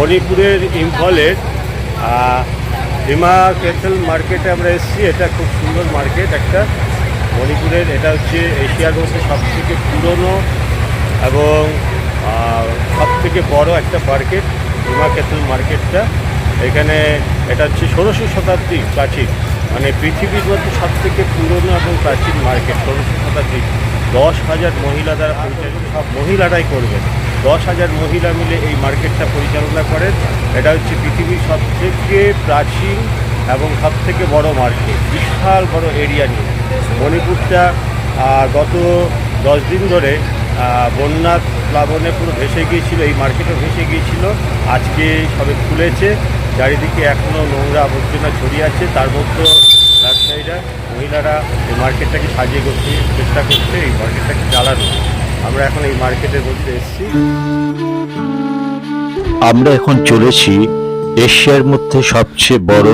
মণিপুরের ইম্ফলের হিমা ক্যাথল মার্কেটে আমরা এসেছি। এটা খুব সুন্দর মার্কেট একটা। মণিপুরের এটা হচ্ছে এশিয়ার মধ্যে সব থেকে পুরনো এবং সব থেকে বড় একটা মার্কেট, হিমা ক্যাথল মার্কেটটা। এখানে এটা হচ্ছে ষোলোশো শতাব্দী প্রাচীন। মানে পৃথিবীর মধ্যে সব থেকে পুরনো এবং প্রাচীন মার্কেট ষোলোশো শতাব্দী দশ হাজার মহিলা দ্বারা পরিচালিত, সব মহিলারাই করবেন দশ হাজার মহিলা মিলে এই মার্কেটটা পরিচালনা করেন। এটা হচ্ছে পৃথিবীর সব থেকে প্রাচীন এবং সব থেকে বড় মার্কেট, বিশাল বড় এরিয়া নিয়ে। মণিপুরটা গত দশ দিন ধরে বন্যা প্লাবনে পুরো ভেসে গিয়েছিল, এই মার্কেটও ভেসে গিয়েছিল। আজকে সবে খুলেছে, চারিদিকে এখনও নোংরা আবর্জনা ছড়িয়ে আছে। তার মধ্যে ব্যবসায়ীরা মহিলারা এই মার্কেটটাকে সাজিয়ে করতে চেষ্টা করছে, এই মার্কেটটাকে চালানো আমরা এখন এই এসেছি। আমরা এখন চলেছি এশিয়ার মধ্যে সবচেয়ে বড়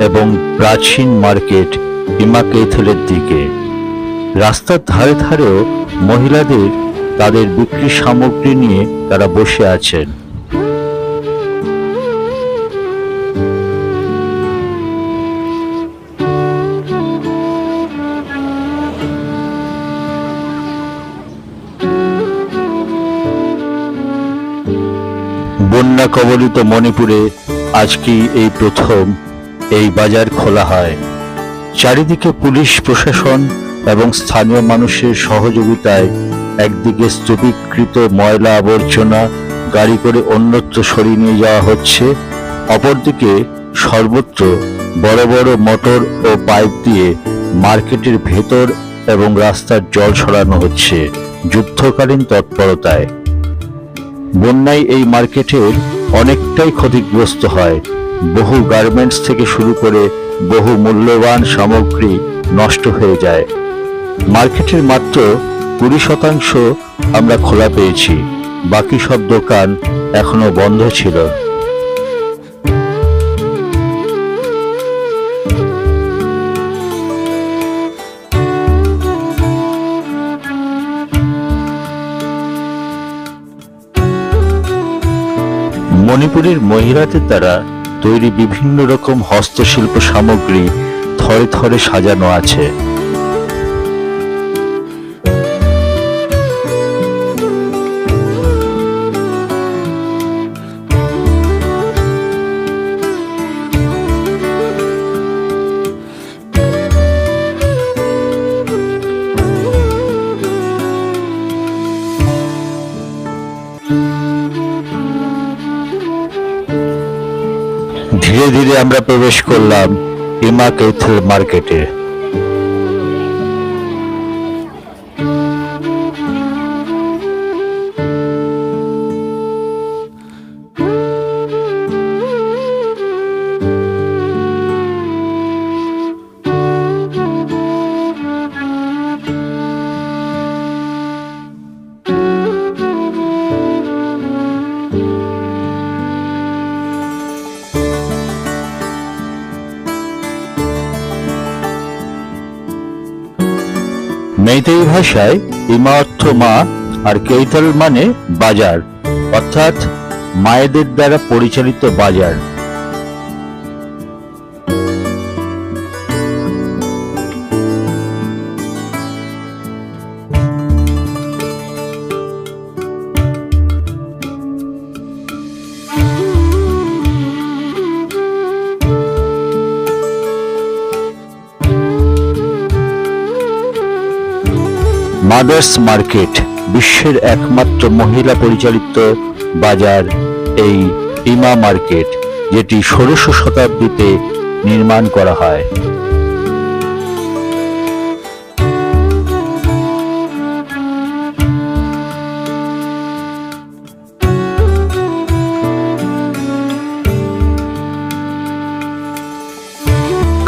এবং প্রাচীন মার্কেট হিমাকেথলের দিকে। রাস্তার ধারে ধারেও মহিলাদের তাদের বিক্রি সামগ্রী নিয়ে তারা বসে আছেন। বন্যা কবলিত মণিপুরে আজকেই এই প্রথম? এই বাজার খোলা হয়। চারিদিকে পুলিশ প্রশাসন এবং স্থানীয় মানুষের সহযোগিতায় একদিকে স্তূপীকৃত ময়লা আবর্জনা গাড়ি করে অন্যত্র সরিয়ে নিয়ে যাওয়া হচ্ছে, অপরদিকে সর্বত্র বড় বড় মোটর ও পাইপ দিয়ে মার্কেটের ভেতর এবং রাস্তার জল সরানো হচ্ছে, যুদ্ধকালীন তৎপরতায়। বন্যায় এই মার্কেটের অনেকটাই ক্ষতিগ্রস্ত হয়। বহু গার্মেন্টস থেকে শুরু করে বহু মূল্যবান সামগ্রী নষ্ট হয়ে যায়। মার্কেটের মাত্র কুড়ি শতাংশ আমরা খোলা পেয়েছি। বাকি সব দোকান এখনও বন্ধ ছিল। মণিপুরের মহিলাদের দ্বারা তৈরি বিভিন্ন রকম হস্তশিল্প সামগ্রী থরে থরে সাজানো আছে। ধীরে ধীরে আমরা প্রবেশ করলাম ইমা কেথল মার্কেটে। মেইতেই ভাষায় ইমা অর্থ মা আর কেইতাল মানে বাজার অর্থাৎ মায়েদের দ্বারা পরিচালিত বাজার। মাদার্স মার্কেট, বিশ্বের একমাত্র মহিলা পরিচালিত বাজার এই ইমা মার্কেট, যেটি ষোড়শ শতাব্দীতে নির্মাণ করা হয়।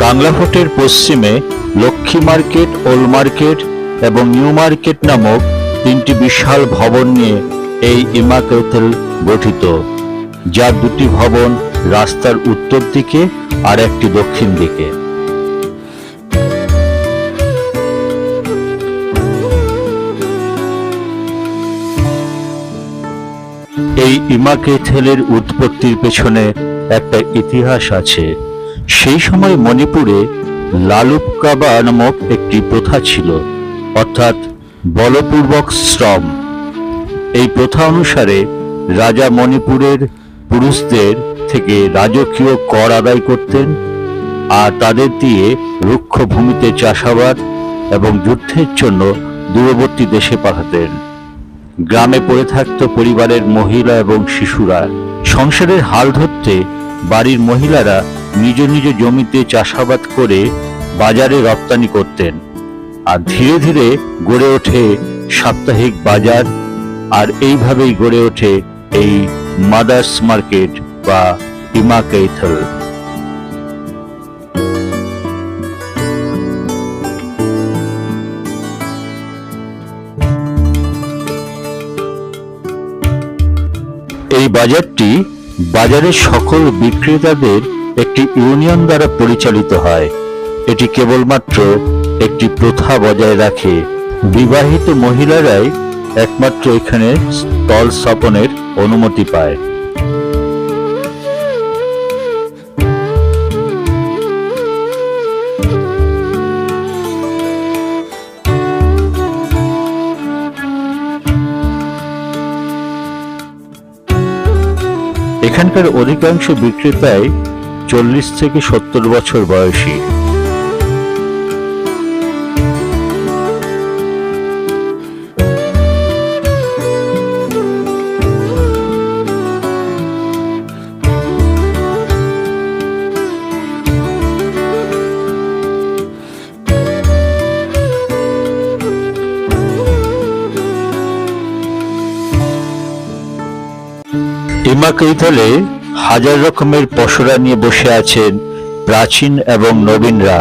কাংলাফোর্টের পশ্চিমে লক্ষ্মী মার্কেট ওল্ড মার্কেট এবং নিউ মার্কেট নামক তিনটি বিশাল ভবন নিয়ে এই ইমাকেথল গঠিত, যার দুটি ভবন রাস্তার উত্তর দিকে আর একটি দক্ষিণ দিকে। এই ইমাকেথেলের উৎপত্তির পেছনে একটা ইতিহাস আছে। সেই সময় মণিপুরে লালুপকাবা নামক একটি প্রথা ছিল। অর্থাৎ বলপূর্বক শ্রম। এই প্রথা অনুসারে রাজা মণিপুরের পুরুষদের থেকে রাজকীয় কর আদায় করতেন আর তাদের দিয়ে রুক্ষ ভূমিতে চাষাবাদ এবং যুদ্ধের জন্য দূরবর্তী দেশে পাঠাতেন। গ্রামে পড়ে থাকত পরিবারের মহিলা এবং শিশুরা। সংসারের হাল ধরতে বাড়ির মহিলারা নিজ নিজ জমিতে চাষাবাদ করে বাজারে রপ্তানি করতেন। আর ধীরে ধীরে গড়ে ওঠে সাপ্তাহিক বাজার, আর এইভাবেই গড়ে ওঠে এই মাদার্স মার্কেট বা ইমা কৈথল এই বাজারটি বাজারের সকল বিক্রেতাদের একটি ইউনিয়ন দ্বারা পরিচালিত হয়। এটি কেবলমাত্র একটি প্রথা বজায় রাখে। বিবাহিত মহিলারাই একমাত্র এখানে স্টল স্থাপনের অনুমতি পায়। এখানকার অধিকাংশ বিক্রেতাই চল্লিশ থেকে সত্তর বছর বয়সী। ইমা কৈথলে হাজার রকমের পসরা নিয়ে বসে আছেন প্রাচীন এবং নবীনরা।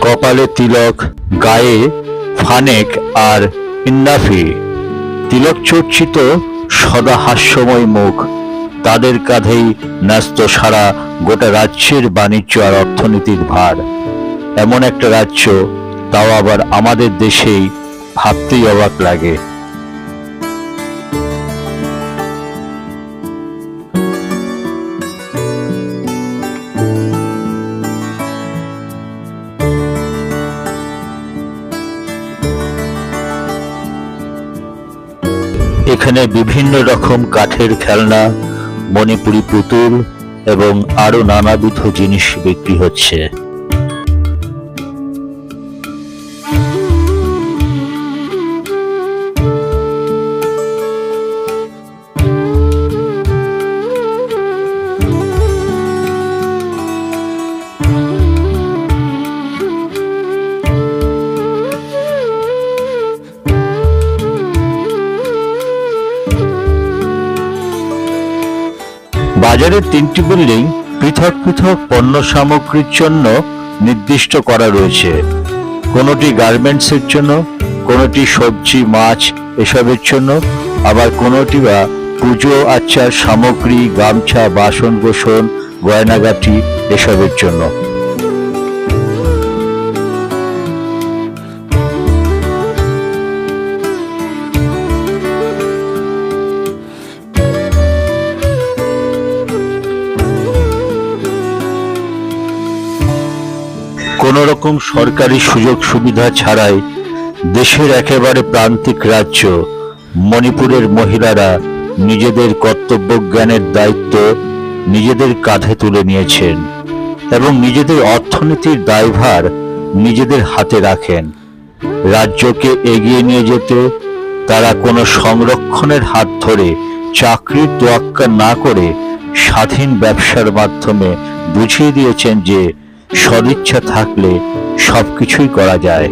কপালে তিলক, গায়ে ফানেক আর ইন্নাফি। তিলক চর্চিত সদা হাস্যময় মুখ। তাদের কাঁধেই ন্যস্ত সারা গোটা রাজ্যের বাণিজ্য আর অর্থনীতির ভার। এমন একটা রাজ্য, তাও আবার আমাদের দেশেই ভাবতেই অবাক লাগে। এখানে বিভিন্ন রকম কাঠের খেলনা, মণিপুরি পুতুল এবং আরও নানাবিধ জিনিস বিক্রি হচ্ছে। বাজারের তিনটি বিল্ডিং পৃথক পৃথক পণ্য সামগ্রীর জন্য নির্দিষ্ট করা রয়েছে। কোনোটি গার্মেন্টসের জন্য, কোনোটি সবজি, মাছ এসবের জন্য, আবার কোনোটি বা পুজো, আচার, সামগ্রী, গামছা, বাসন গোসন গয়নাগাটি এসবের জন্য। কোনো রকম সরকারি সুযোগ সুবিধা ছাড়াই দেশের একেবারে প্রান্তিক রাজ্য মণিপুরের মহিলারা নিজেদের কর্তব্য জ্ঞানের দায়িত্ব নিজেদের কাঁধে তুলে নিয়েছেন এবং নিজেদের অর্থনীতির দায়ভার নিজেদের হাতে রাখেন। রাজ্যকে এগিয়ে নিয়ে যেতে তারা কোনো সংরক্ষণের হাত ধরে চাকরির তোয়াক্কা না করে স্বাধীন ব্যবসার মাধ্যমে বুঝিয়ে দিয়েছেন যে সদিচ্ছা থাকলে সবকিছুই করা যায়।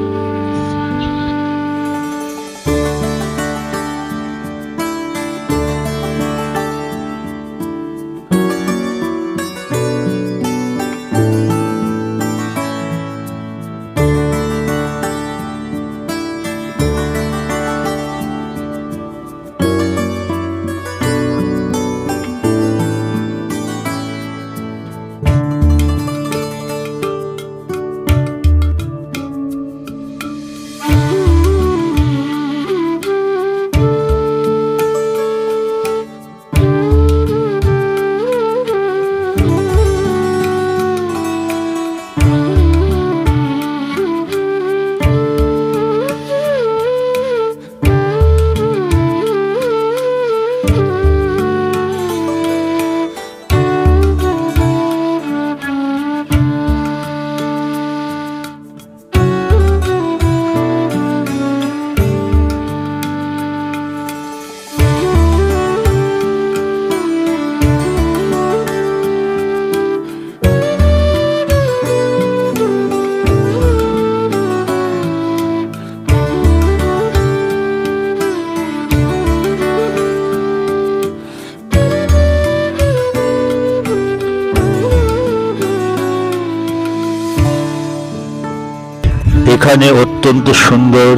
এখানে অত্যন্ত সুন্দর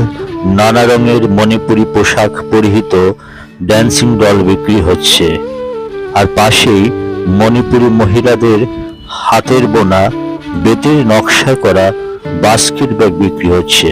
নানা রঙের মণিপুরি পোশাক পরিহিত ড্যান্সিং ডল বিক্রি হচ্ছে। আর পাশেই মণিপুরি মহিলাদের হাতের বোনা, বেতের নকশা করা বাস্কেট ব্যাগ বিক্রি হচ্ছে।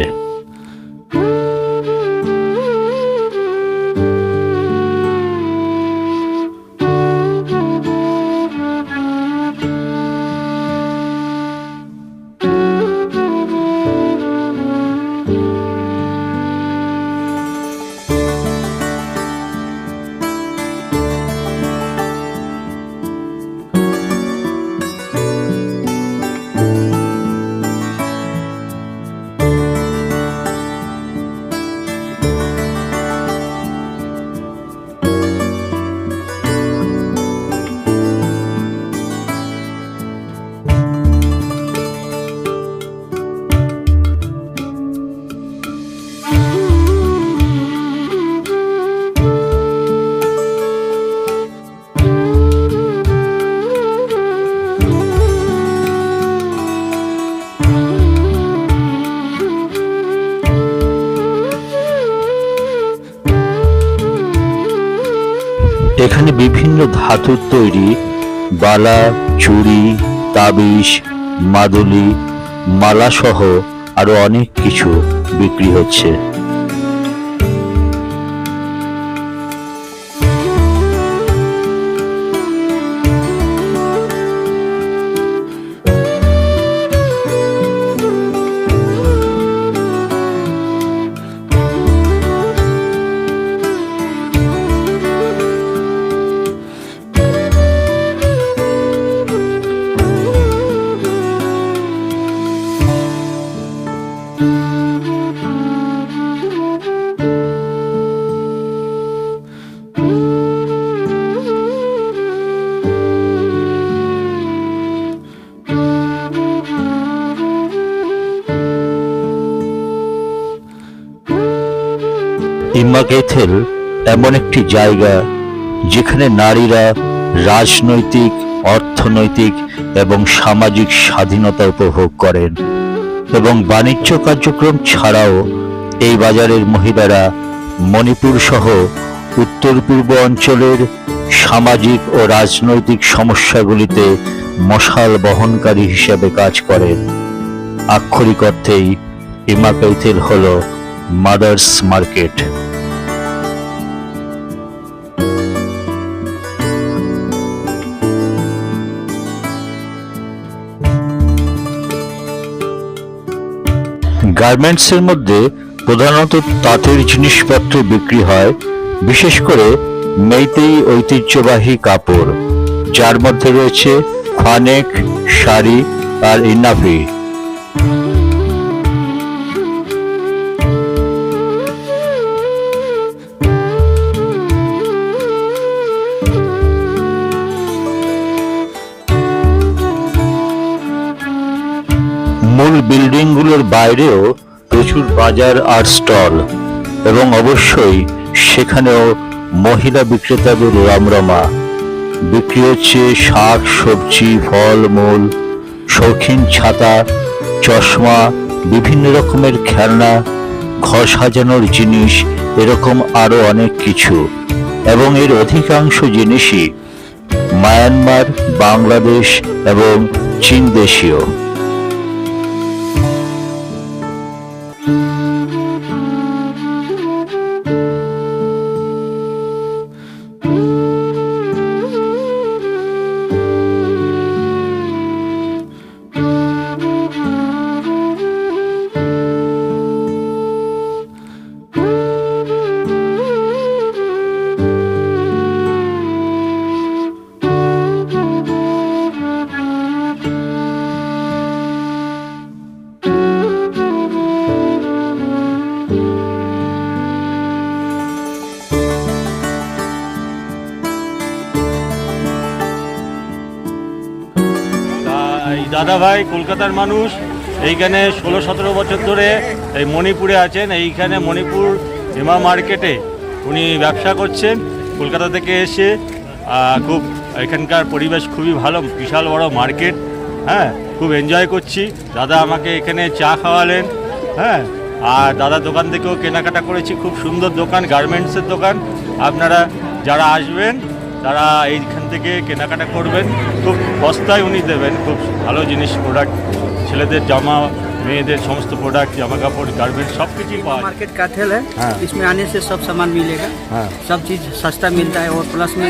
বিভিন্ন ধাতুর তৈরি বালা চুড়ি তাবিজ মাদুলি মালাসহ আরও আরও অনেক কিছু বিক্রি হচ্ছে। ইম্মা গেথেল এমন একটি জায়গা যেখানে নারীরা রাজনৈতিক অর্থনৈতিক এবং সামাজিক স্বাধীনতা উপভোগ করেন। এবং বাণিজ্য কার্যক্রম ছাড়াও এই বাজারের মহিলারা মণিপুর সহ উত্তর পূর্ব অঞ্চলের সামাজিক ও রাজনৈতিক সমস্যাগুলিতে মশাল বহনকারী হিসেবে কাজ করেন। আক্ষরিক অর্থেই ইমাকাইথেল হল মাদার্স মার্কেট। গার্মেন্টসের মধ্যে প্রধানত তাঁতের জিনিসপত্র বিক্রি হয়, বিশেষ করে মেইতেই ঐতিহ্যবাহী কাপড়, যার মধ্যে রয়েছে ফানেক শাড়ি আর ইনাফি বিল্ডিংগুলোর বাইরেও প্রচুর বাজার আর স্টল, এবং অবশ্যই সেখানেও মহিলা বিক্রেতাদের রামরমা। বিক্রি হচ্ছে শাক, সবজি, ফল, মূল, শৌখিন ছাতা, চশমা, বিভিন্ন রকমের খেলনা, ঘর সাজানোর জিনিস, এরকম আরও অনেক কিছু। এবং এর অধিকাংশ জিনিসই মায়ানমার, বাংলাদেশ এবং চীন দেশীয়। ভাই কলকাতার মানুষ, এইখানে ষোলো সতেরো বছর ধরে এই মণিপুরে আছেন, এইখানে মণিপুর হেমা মার্কেটে উনি ব্যবসা করছেন, কলকাতা থেকে এসে খুব এখানকার পরিবেশ খুবই ভালো, বিশাল বড় মার্কেট হ্যাঁ খুব এনজয় করছি। দাদা আমাকে এখানে চা খাওয়ালেন হ্যাঁ আর দাদা দোকান থেকেও কেনাকাটা করেছি, খুব সুন্দর দোকান গার্মেন্টসের দোকান। আপনারা যারা আসবেন তারা এইখান থেকে কেনাকাটা করবেন খুব সস্তায় উনি দেবেন খুব ভালো জিনিস প্রোডাক্ট ছেলেদের জামা মেয়েদের সমস্ত প্রোডাক্ট জামা কাপড় গার্মেন্টস সব কিছুই পাওয়া যায় मार्केट का ठेल है हाँ। इसमें आने से सब सामान मिलेगा हाँ। सब चीज़ सस्ता मिलता है और प्लस में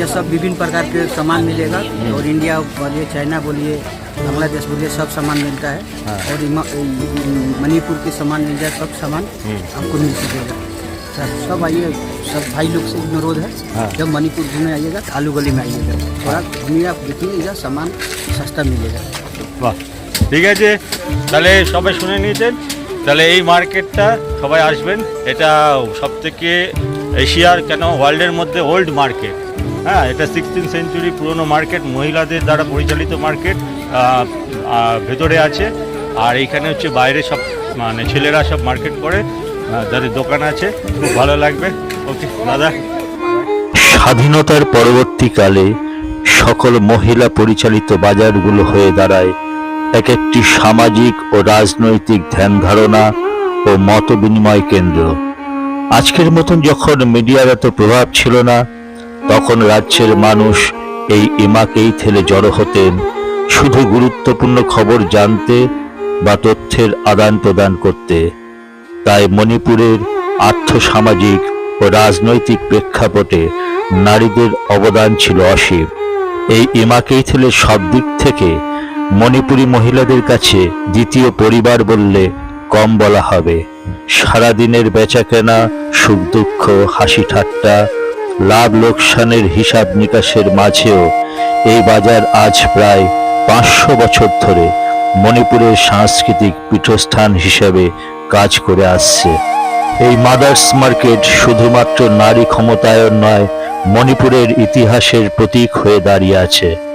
ये सब विभिन्न प्रकार के सामान मिलेगा और इंडिया बोलिए चाइना बोलिए बांग्लादेश बोलिए सब सामान मिलता है हाँ। और इमा- इ- मणिपुर के सामान मिल जाए सब सामान हम्म। आपको मिल सकेगा सर सब आइए सब भाई लोग से अनुरोध है हाँ। जब मणिपुर घूमने आइएगा तो आलू गली में आइएगा थोड़ा घूमिए आप देखिए इधर सामान सस्ता मिलेगा বাহ ঠিক আছে তাহলে সবাই শুনে নিয়েছেন তাহলে এই মার্কেটটা সবাই আসবেন এটা সব থেকে এশিয়ার কেন ওয়ার্ল্ডের মধ্যে ওল্ড মার্কেট হ্যাঁ এটা সিক্সটিন সেঞ্চুরি পুরনো মার্কেট মহিলাদের দ্বারা পরিচালিত মার্কেট ভেতরে আছে আর এইখানে হচ্ছে বাইরে সব মানে ছেলেরা সব মার্কেট করে আহ, যাদের দোকান আছে, খুব ভালো লাগবে। ওকে, দাদা। স্বাধীনতার পরবর্তীকালে সকল মহিলা পরিচালিত বাজারগুলো হয়ে দাঁড়ায়। এক একটি সামাজিক ও রাজনৈতিক ধ্যান ধারণা ও মত বিনিময় কেন্দ্র। আজকের মতন যখন মিডিয়ার এত প্রভাব ছিল না, তখন রাজ্যের মানুষ এই ইমাকেই থেলে জড়ো হতেন। শুধু গুরুত্বপূর্ণ খবর জানতে বা তথ্যের আদান প্রদান করতে। তাই মণিপুরের আর্থসামাজিক ও রাজনৈতিক প্রেক্ষাপটে নারীদের অবদান ছিল অসীম। এই ইমাকেইথেলের সব দিক থেকে মণিপুরী মহিলাদের কাছে দ্বিতীয় পরিবার বললে কম বলা হবে। সারাদিনের বেচাকেনা, সুখ দুঃখ, হাসি ঠাট্টা, লাভ লোকসানের হিসাব নিকাশের মাঝেও এই বাজার আজ প্রায় পাঁচশো বছর ধরে মণিপুরের সাংস্কৃতিক পীঠস্থান হিসেবে কাজ করে আসছে। এই মাদার্স মার্কেট শুধুমাত্র নারী ক্ষমতায়ন নয়, মণিপুরের ইতিহাসের প্রতীক হয়ে দাঁড়িয়ে আছে।